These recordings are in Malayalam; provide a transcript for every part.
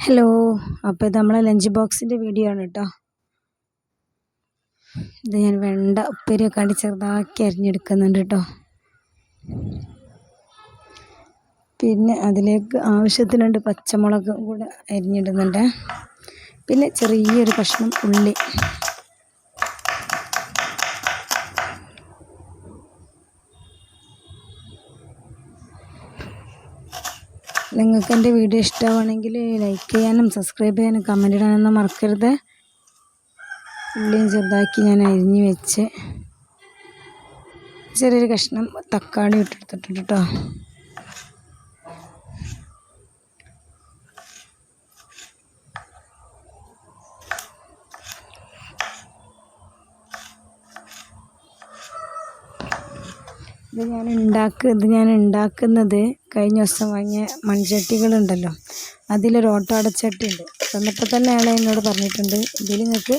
ഹലോ അപ്പോൾ ഇത് നമ്മളെ ലഞ്ച് ബോക്സിന്റെ വീഡിയോ ആണ് കേട്ടോ ഇത് ഞാൻ വെണ്ട ഉപ്പേരിയൊക്കെ അടി ചെറുതാക്കി അരിഞ്ഞെടുക്കുന്നുണ്ട് കേട്ടോ പിന്നെ അതിലേക്ക് ആവശ്യത്തിനുണ്ട് പച്ചമുളക് കൂടെ അരിഞ്ഞിടുന്നുണ്ട്. പിന്നെ ചെറിയൊരു കഷ്ണം ഉള്ളി. നിങ്ങൾക്ക് എന്റെ വീഡിയോ ഇഷ്ടമാണെങ്കിൽ ലൈക്ക് ചെയ്യാനും സബ്സ്ക്രൈബ് ചെയ്യാനും കമന്റ് ഇടാനൊന്നും മറക്കരുത്. ഉള്ളിയും ചെറുതാക്കി ഞാൻ അരിഞ്ഞ് വെച്ച് ചെറിയൊരു കഷ്ണം തക്കാളി ഇട്ടെടുത്തിട്ടുണ്ട് കേട്ടോ ഇത് ഞാൻ ഉണ്ടാക്കുക ഇത് ഞാൻ ഉണ്ടാക്കുന്നത് കഴിഞ്ഞ ദിവസം വാങ്ങിയ മൺചട്ടികളുണ്ടല്ലോ. അതിലൊരു ഓട്ടോ അടച്ചട്ടി ഉണ്ട് തന്നപ്പോൾ തന്നെ അയാൾ എന്നോട് പറഞ്ഞിട്ടുണ്ട് ഇതിൽ നിങ്ങൾക്ക്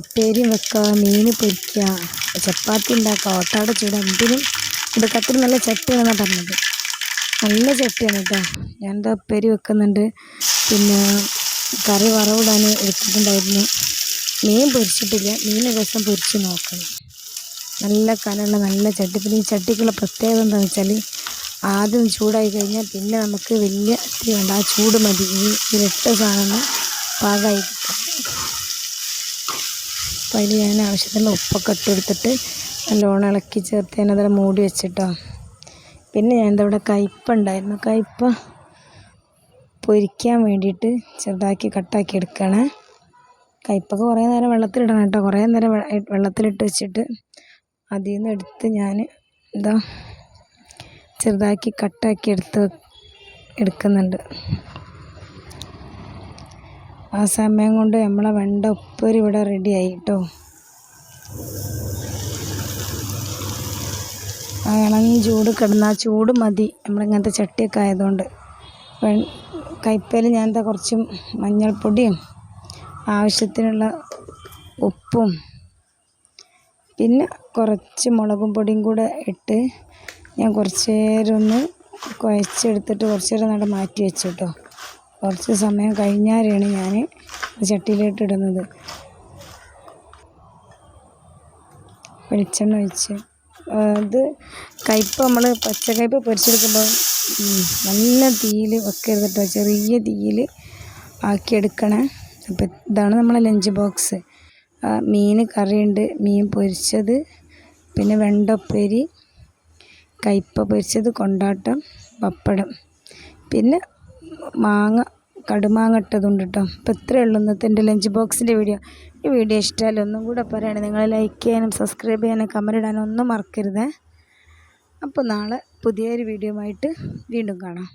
ഉപ്പേരിയും വെക്കുക മീൻ പൊരിക്കുക ചപ്പാത്തി ഉണ്ടാക്കുക ഓട്ടാട ചൂട് എന്തിനും? ഇതൊക്കെ നല്ല ചട്ടിയാണെന്നാണ് പറഞ്ഞത്. നല്ല ചട്ടിയാണ് കേട്ടോ ഞാൻ എന്താ ഉപ്പേരി വെക്കുന്നുണ്ട് പിന്നെ കറി വറവിടാൻ എടുത്തിട്ടുണ്ടായിരുന്നു. മീൻ പൊരിച്ചിട്ടില്ല മീൻ ദിവസം പൊരിച്ച് നോക്കണം. നല്ല കനമുള്ള നല്ല ചട്ടി. പിന്നെ ഈ ചട്ടിക്കുള്ള പ്രത്യേകത എന്താണെന്ന് വെച്ചാൽ ആദ്യം ചൂടായി കഴിഞ്ഞാൽ പിന്നെ നമുക്ക് വലിയ തീ വേണ്ട. ആ ചൂട് മതി. ഈ ഇരട്ട സാധനം പാകമായി അപ്പോൾ അതിൽ ഞാൻ ആവശ്യത്തിനുള്ള ഉപ്പൊക്കെ ഇട്ട് കൊടുത്തിട്ട് നല്ലോണം ഇളക്കി ചേർത്ത് ഞാൻ അതിൽ മൂടി വെച്ചിട്ടോ. പിന്നെ ഞാൻ എന്താ ഇവിടെ കയ്പ ഉണ്ടായിരുന്നു. കയ്പ്പ പൊരിക്കാൻ വേണ്ടിയിട്ട് ചെറുതാക്കി കട്ടാക്കി എടുക്കണേ. കയ്പ്പൊക്കെ കുറേ നേരം വെള്ളത്തിലിടണം കേട്ടോ. കുറേ നേരം വെള്ളത്തിലിട്ട് വെച്ചിട്ട് അതിൽ നിന്ന് എടുത്ത് ഞാൻ എന്താ ചെറുതാക്കി കട്ടാക്കി എടുത്ത് എടുക്കുന്നുണ്ട്. ആ സമയം കൊണ്ട് നമ്മളെ വെണ്ട ഉപ്പേരി ഇവിടെ റെഡിയായി കേട്ടോ ഇളം ചൂട് കിടന്ന ആ ചൂട് മതി. നമ്മളിങ്ങനത്തെ ചട്ടിയൊക്കെ ആയതുകൊണ്ട്. കയ്പ്പയിൽ ഞാൻ എന്താ കുറച്ചും മഞ്ഞൾപ്പൊടിയും ആവശ്യത്തിനുള്ള ഉപ്പും പിന്നെ കുറച്ച് മുളകും പൊടിയും കൂടെ ഇട്ട് ഞാൻ കുറച്ച് നേരം ഒന്ന് കുഴച്ചെടുത്തിട്ട് കുറച്ച് നേരം നട മാറ്റി വെച്ചു കേട്ടോ. കുറച്ച് സമയം കഴിഞ്ഞാലാണ് ഞാൻ ചട്ടിയിലോട്ട് ഇടുന്നത്. വെളിച്ചെണ്ണ ഒഴിച്ച്. അത് കയ്പ് നമ്മൾ പച്ചക്കയ്പ് പൊരിച്ചെടുക്കുമ്പോൾ നല്ല തീയിൽ വെക്കരുത് കേട്ടോ. ചെറിയ തീയിൽ ആക്കിയെടുക്കണേ. അപ്പം ഇതാണ് നമ്മളെ ലഞ്ച് ബോക്സ്. മീൻ കറിയുണ്ട്. മീൻ പൊരിച്ചത്. പിന്നെ വെണ്ട ഉപ്പേരി കയ്പ്പ പൊരിച്ചത് കൊണ്ടാട്ടം പപ്പടം. പിന്നെ മാങ്ങ കടുമാങ്ങ ഇട്ടതുണ്ട് കേട്ടോ അപ്പോൾ ഇത്രയേ ഉള്ളൂ ഇന്നത്തെ എന്റെ ലഞ്ച് ബോക്സിന്റെ വീഡിയോ ഈ വീഡിയോ ഇഷ്ടമല്ല ഒന്നും കൂടെ പറയണേ നിങ്ങൾ ലൈക്ക് ചെയ്യാനും സബ്സ്ക്രൈബ് ചെയ്യാനും കമന്റ് ഇടാനും ഒന്നും മറക്കരുത്. അപ്പോൾ നാളെ പുതിയൊരു വീഡിയോ ആയിട്ട് വീണ്ടും കാണാം.